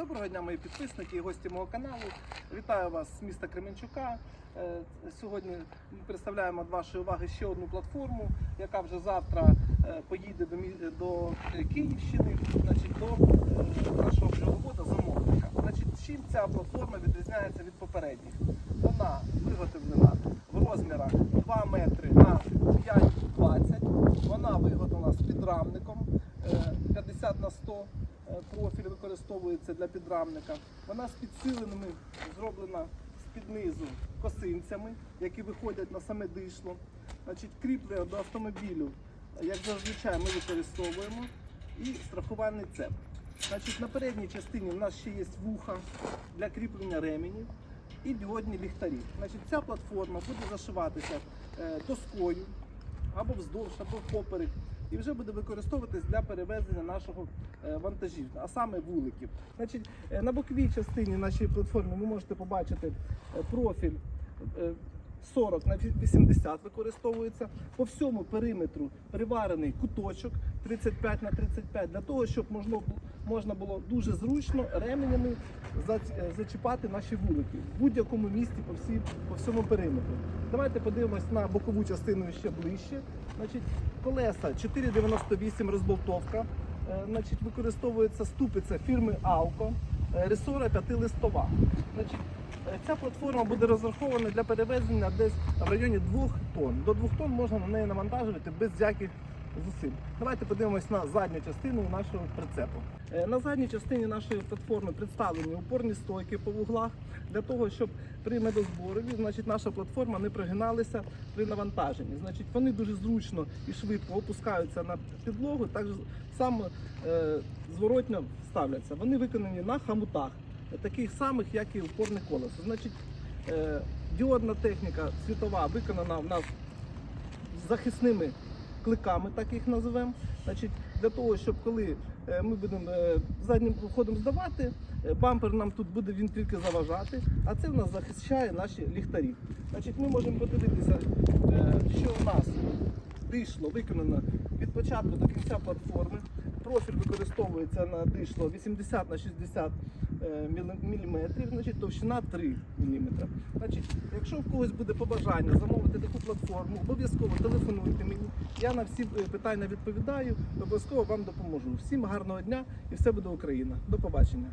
Доброго дня, мої підписники і гості мого каналу. Вітаю вас з міста Кременчука. Е, Сьогодні ми представляємо до вашої уваги ще одну платформу, яка вже завтра е, поїде до, до Київщини, значить, до е, нашого бджоловода замовника. Значить, чим ця платформа відрізняється від попередніх? Вона виготовлена в розмірах 2 метри на 5,20. Вона виготовлена з підрамником 50 на 100 е, профіль використовується для підрамника. Вона з підсиленими зроблена з-під низу косинцями, які виходять на саме дишло. Значить, кріплення до автомобілю, е, як зазвичай, ми використовуємо. І страхувальний цеп. Значить, на передній частині в нас ще є вуха для кріплення ременів і діодні ліхтарі. Значить, ця платформа буде зашиватися е, доскою або вздовж, або впоперек, і вже буде використовуватись для перевезення нашого е, вантажів, а саме вуликів. Значить, е, на боковій частині нашої платформи ви можете побачити е, профіль. е, 40 на 80 використовується по всьому периметру приварений куточок 35 на 35 для того, щоб можна, бу- можна було дуже зручно ременями е, зачіпати наші вулики в будь-якому місці по, всій, по всьому периметру. Давайте подивимось на бокову частину ще ближче. Значить, колеса 4,98 розболтовка. Е, Значить, використовується ступиця фірми Алко, е, ресора 5-листова. Значить, ця платформа буде розрахована для перевезення десь в районі 2 тонн. До 2 тонн можна на неї навантажувати без всяких зусиль. Давайте подивимось на задню частину нашого прицепу. Е, На задній частині нашої платформи представлені опорні стойки по вуглах для того, щоб при медозборові значить, наша платформа не прогиналася при навантаженні. Значить, вони дуже зручно і швидко опускаються на підлогу, так само е, зворотньо ставляться. Вони виконані на хамутах, таких самих, як і опорне колесо. Значить, е, діодна техніка світова виконана в нас захисними кликами, так їх називемо. Значить, для того, щоб коли е, ми будемо е, заднім ходом здавати, е, бампер нам тут буде він тільки заважати, а це в нас захищає наші ліхтарі. Значить, ми можемо подивитися, що у нас вийшло, виконано від початку до кінця платформи. Профіль використовується на дишло 80 на 60 е, міліметрів, значить товщина 3 міліметри. Значить, якщо в когось буде побажання замовити таку платформу, обов'язково телефонуйте мені. Я на всі е, питання відповідаю, обов'язково вам допоможу. Всім гарного дня і все буде Україна. До побачення.